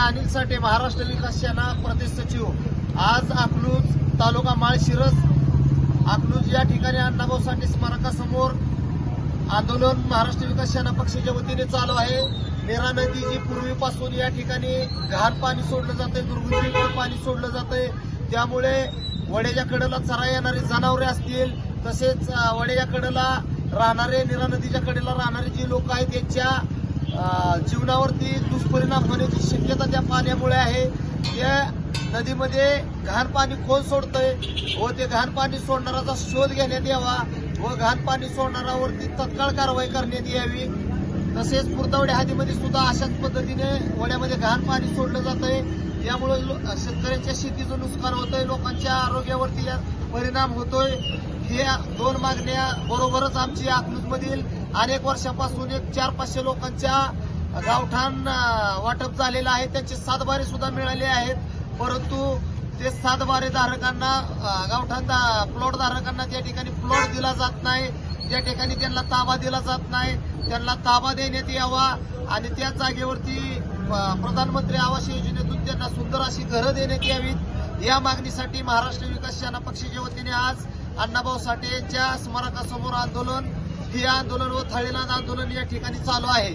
महाराष्ट्र विकास सेना प्रदेश सचिव. आज अकलूज तालुका माळशिरस अकलूज या ठिकाणी अण्णाभाऊ साठे स्मारकासमोर आंदोलन महाराष्ट्र विकास सेना पक्षाच्या वतीने चालू आहे. नेरा नदी जी पूर्वीपासून या ठिकाणी घाण पाणी सोडलं जातंय दुर्गंधीमुळे पाणी सोडलं जातंय. त्यामुळे वड्याच्या कडेला चरा येणारी जनावरे असतील तसेच अं, वड्याच्या कडेला राहणारे निरा नदीच्या कडेला राहणारे जे लोक आहेत त्यांच्या जीवनावरती दुष्परिणाम होण्याची शक्यता त्या पाण्यामुळे आहे. त्या नदीमध्ये घाण पाणी कोण सोडतंय व ते घाण पाणी सोडणाराचा शोध घेण्यात यावा व घाण पाणी सोडणारावरती तत्काळ कारवाई करण्यात यावी. तसेच पुरतावडे हातीमध्ये सुद्धा अशाच पद्धतीने वड्यामध्ये घाण पाणी सोडलं जात आहे यामुळे शेतकऱ्यांच्या शेतीचं नुकसान होतंय लोकांच्या आरोग्यावरती परिणाम होतोय. हे दोन मागण्या बरोबरच आमची अकलूजमधील अनेक वर्षापासून एक चार पाचशे लोकांच्या गावठाण वाटप झालेलं आहे. त्यांचे सातबारे सुद्धा मिळाले आहेत. परंतु ते सातबारे धारकांना गावठाण प्लॉट धारकांना त्या ठिकाणी प्लॉट दिला जात नाही. त्या ठिकाणी त्यांना ताबा दिला जात नाही. त्यांना ताबा देण्यात यावा आणि त्या जागेवरती प्रधानमंत्री आवास योजनेतून त्यांना सुंदर अशी घरं देण्यात यावीत. या मागणीसाठी महाराष्ट्र विकास सेना पक्षाच्या वतीने आज अण्णाभाऊ साठे यांच्या स्मारकासमोर आंदोलन हे आंदोलन व थाळीनाद आंदोलन या ठिकाणी चालू आहे.